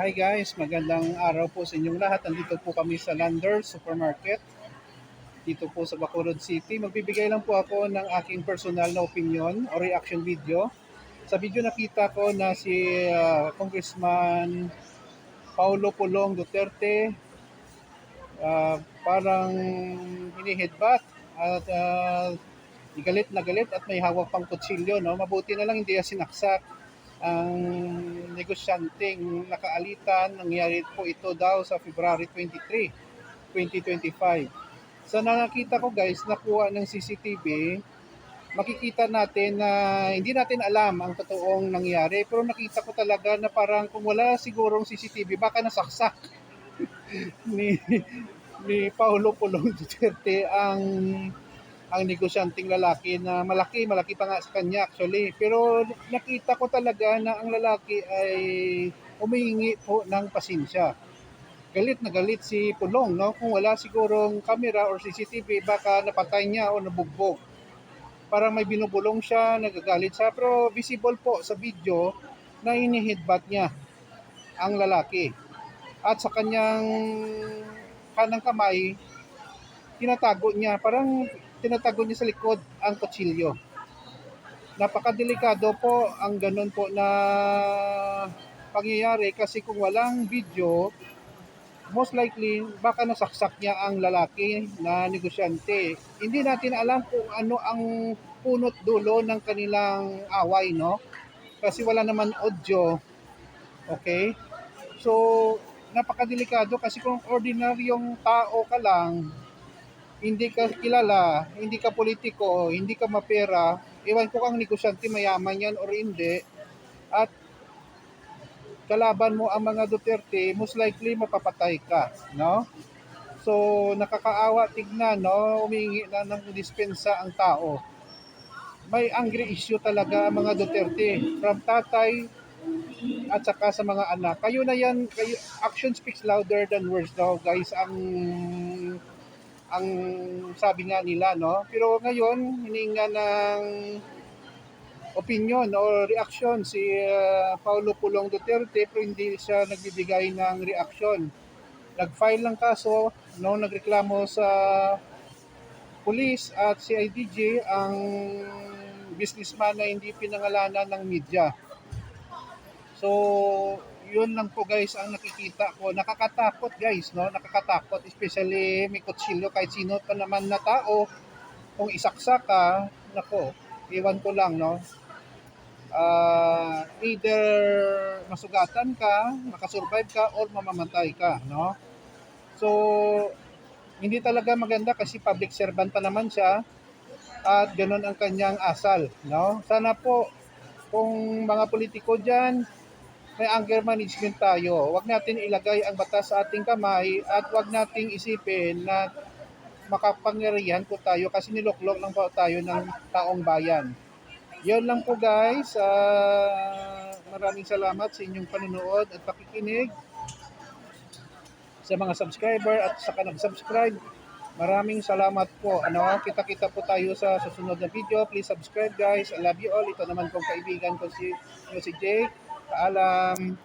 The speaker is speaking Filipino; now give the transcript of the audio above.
Hi guys, magandang araw po sa inyong lahat. Nandito po kami sa Lander Supermarket. Dito po sa Bacolod City. Magbibigay lang po ako ng aking personal na opinion o reaction video. Sa video nakita ko na si ah, Congressman Paulo Pulong Duterte ah, parang hinihidbat at ah, galit na galit at may hawak pang kutsilyo. No? Mabuti na lang hindi niya sinaksak ang negosyanteng nakaalitan. Nangyari po ito daw sa February 23, 2025. Sa nakakita ko guys, nakuha ng CCTV, makikita natin na hindi natin alam ang totoong nangyari. Pero nakita ko talaga na parang kung wala sigurong CCTV, baka nasaksak ni, ni Paulo Pulong Duterte ang ang negosyanteng lalaki na malaki, malaki pa nga sa kanya actually. Pero nakita ko talaga na ang lalaki ay umihingi po ng pasensya. Galit na galit si Pulong, no? Kung wala sigurong camera or CCTV, baka napatay niya o nabugbog. Parang may binubulong siya, nagagalit siya. Pero visible po sa video na inihidbat niya ang lalaki. At sa kanyang kanang kamay, tinatago niya, parang tinatago niya sa likod ang kutsilyo. Napakadelikado po ang ganun po na pangyayari kasi kung walang video, most likely baka nasaksak niya ang lalaki na negosyante. Hindi natin alam kung ano ang punot dulo ng kanilang away, no? Kasi wala naman audio. Okay? So, napakadelikado kasi kung ordinaryong tao ka lang, hindi ka kilala, hindi ka politiko, hindi ka mapera, iwan ko kang negosyante mayaman yan or hindi, at kalaban mo ang mga Duterte, most likely mapapatay ka, no? So, nakakaawa tignan, no? Umingi na ng dispensa ang tao. May angry issue talaga ang mga Duterte. From tatay at saka sa mga anak. Kayo na yan, kayo, action speaks louder than words daw, guys. Ang ang sabi nga nila, no? Pero ngayon, hininga ng opinion o reaction si uh, Paulo Pulong Duterte pero hindi siya nagbibigay ng reaksyon. Nag-file ng kaso, no, nagreklamo sa pulis at si IDJ ang businessman na hindi pinangalanan ng media. So, yun lang po guys ang nakikita ko. Nakakatakot guys, no? Nakakatakot. Especially may kutsilyo kahit sino pa naman na tao. Kung isaksak ka, nako, iwan ko lang, no? Uh, either masugatan ka, makasurvive ka, or mamamatay ka, no? So, hindi talaga maganda kasi public servant pa naman siya at ganun ang kanyang asal, no? Sana po kung mga politiko diyan may anger management tayo. Huwag natin ilagay ang batas sa ating kamay at huwag nating isipin na makapangyarihan po tayo kasi niloklok lang po tayo ng taong bayan. Yun lang po guys. Uh, maraming salamat sa inyong panonood at pakikinig sa mga subscriber at sa nag-subscribe. Maraming salamat po. Ano, kita-kita po tayo sa susunod na video. Please subscribe guys. I love you all. Ito naman pong kaibigan ko si, si Jake. Paalam.